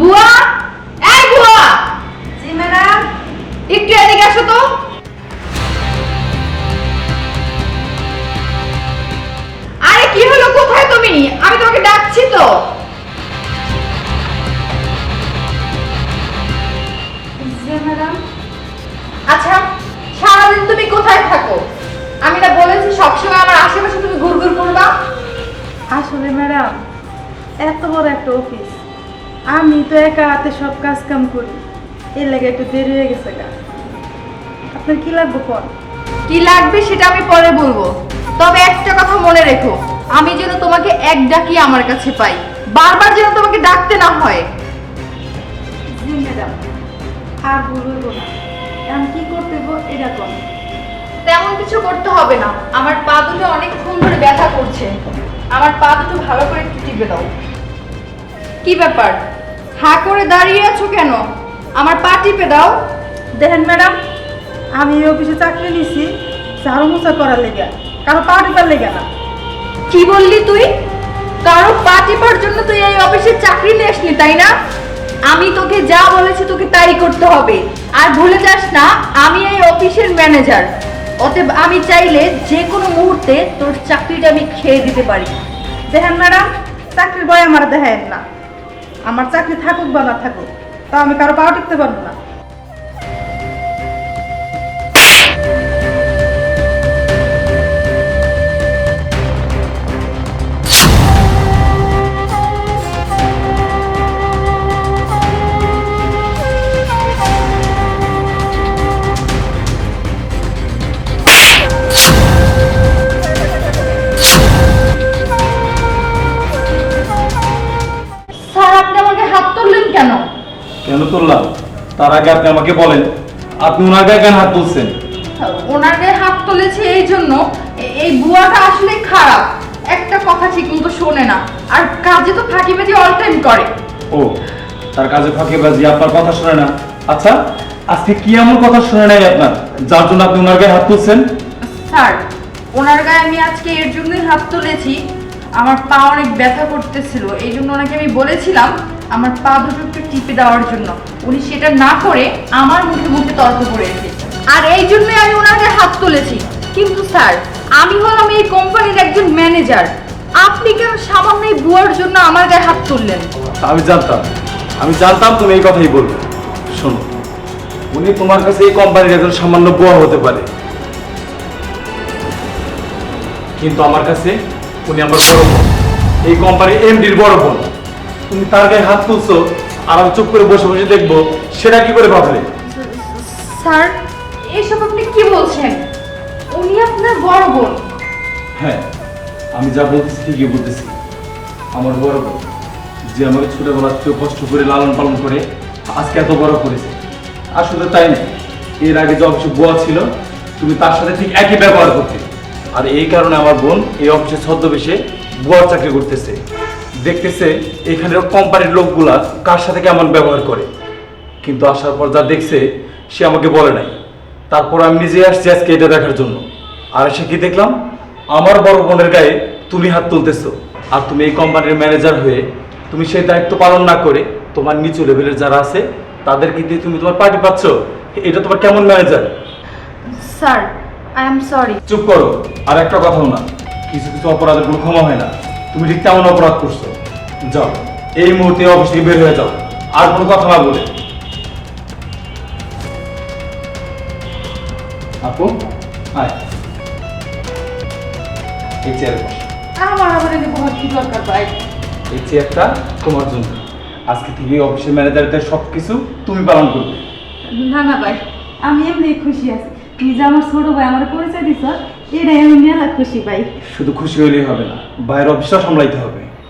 বুয়া? এই বুয়া! জি ম্যাডাম। একটু এদিকে আসো তো। আরে কি হলো? কোথায় তুমি? আমি তোমাকে ডাকছি তো। ম্যাডাম। আচ্ছা সারাদিন তুমি কোথায় থাকো? আমি না বলেছি সবসময় আমার আশেপাশে তুমি ঘুরঘুর করবা। আসলে ম্যাডাম এত বড় একটা অফিস। আমি তো একা হাতে সব কাজ কাম করি। এর লাগে একটু দেরি হয়ে গেছে গা। আপনার কি লাগবে কোন কি লাগবে সেটা আমি পরে বলব। তবে একটা কথা মনে রেখো আমি যেন তোমাকে এক ডাকি আমার কাছে পাই। বারবার যেন তোমাকে ডাকতে না হয়। জি ম্যাডাম। আর বলব না। আমি কি করতে এটা কোন তেমন কিছু করতে হবে না। আমার পা দুটো অনেকক্ষণ ধরে ব্যথা করছে। আমার পা দুটো ভালো করে একটু টিপে দাও। কি ব্যাপার? হা করে দাঁড়িয়ে আছো কেন? আমার পা টিপে দাও। দেখেন ম্যাডাম আমি এই অফিসে চাকরি নিছি ঝাড়ু মোছা করার লেগে। কারও পা টিপার লেগে না। কি বললি তুই? কারও পা টিপার জন্য তুই এই অফিসে চাকরি নিয়ে আসলি তাই না? আমি তোকে যা বলেছি তোকে তাই করতে হবে। আর ভুলে যাস না আমি এই অফিসের ম্যানেজার। অতএব আমি চাইলে যে কোনো মুহূর্তে তোর চাকরিটা আমি খেয়ে দিতে পারি। দেখেন ম্যাডাম চাকরির বয় আমার দেখেন না। আমার চাকরি থাকুক বা না থাকুক তা আমি কারও পাওয়া টিকতে পারব না। তার আগে আপনি আমাকে বলেন আপনি ওনার গায়ে কেন হাত তুলছেন? ওনার গায়ে হাত তুলেছে এই জন্য এই বুয়াটা আসলে খারাপ। একটা কথা ঠিক মতো শোনে না আর কাজে তো ফাঁকিবাজি অল টাইম করে। ও তার কাজে ফাঁকিবাজি আপনার কথা শুনে না। আচ্ছা আজকে কি এমন কথা শুনে নাই আপনার যার জন্য আপনি ওনার গায়ে হাত তুলছেন? স্যার ওনার গায়ে আমি আজকে এর জন্যই হাত তুলেছি। আমার পা অনেক ব্যথা করতেছিল এই জন্য ওনাকে আমি বলেছিলাম আমার পা দুটো একটু টিপে দেওয়ার জন্য। উনি সেটা না করে আমার মুখে মুখে তর্ক করেছে আর এই জন্যই আমি গায়ে হাত তুলেছি। কিন্তু স্যার, আমি হলাম এই কোম্পানির একজন ম্যানেজার। আপনি কেন সামান্য এই বুয়ার জন্য আমার গায়ে হাত তুললেন? আমি জানতাম। আমি জানতাম তুমি এই কথাই বলবে। শোনো, উনি তোমার কাছে এই কোম্পানির একজন সামান্য বোয়া হতে পারে। কিন্তু আমার কাছে উনি আমার বড় বোন। এই কোম্পানির এমডির বড় বোন। তুমি তার গায়ে হাত তুলছো আর আমি চুপ করে বসে বসে দেখব সেটা কি করে ভাবলে? স্যার এসব আপনি কি বলছেন? উনি আপনার বড় বোন। হ্যাঁ আমি যা বলতেছি ঠিকই বলতেছি। আমার বড় বোন যে আমাকে ছোটবেলা থেকে কষ্ট করে লালন পালন করে আজকে এত বড় করেছে। আর শুধু তাই না এর আগে যে অফিসে বুয়া ছিল তুমি তার সাথে ঠিক একই ব্যবহার করতে। আর এই কারণে আমার বোন এই অফিসে ছদ্মবেশে বুয়ার চাকরি করতেছে। দেখতেছে এখানের কোম্পানির লোকগুলা কার সাথে কেমন ব্যবহার করে। কিন্তু আসার পর যা দেখছে সে আমাকে বলে নাই। তারপর আমি নিজে আসছি আজকে এটা দেখার জন্য। আর এসে কি দেখলাম? আমার বড় বোনের গায়ে তুমি হাত তুলতেছো। আর তুমি এই কোম্পানির ম্যানেজার হয়ে তুমি সেই দায়িত্ব পালন না করে তোমার নিচু লেভেলের যারা আছে তাদেরকে দিয়ে তুমি তোমার পার্টি পাচ্ছ। এটা তোমার কেমন manager? Sir I am sorry. চুপ করো। আর একটা কথাও না। কিছু কিছু অপরাধের কোনো ক্ষমা হয় না। তুমি ঠিক তেমন অপরাধ করছ। যাও এই মুহূর্তে অফিস থেকে বের হয়ে যাও। আর কোনো কথা না বলে। আপু আয়। এই চেয়ারে বস। আমার আবার এনে বহুত কি দরকার ভাই? এই চেয়ারটা তোমার জন্য। আজকে থেকে অফিসের ম্যানেজারদের সব কিছু তুমি পালন করবে। না না ভাই আমি এমনি খুশি আছি। তুই যে আমার ছোট ভাই আমার পরিচয় দিছ এটাই আমি মেলা খুশি ভাই শুধু খুশি হলেই হবে না বাইরের অফিসটা সামলাইতে হবে।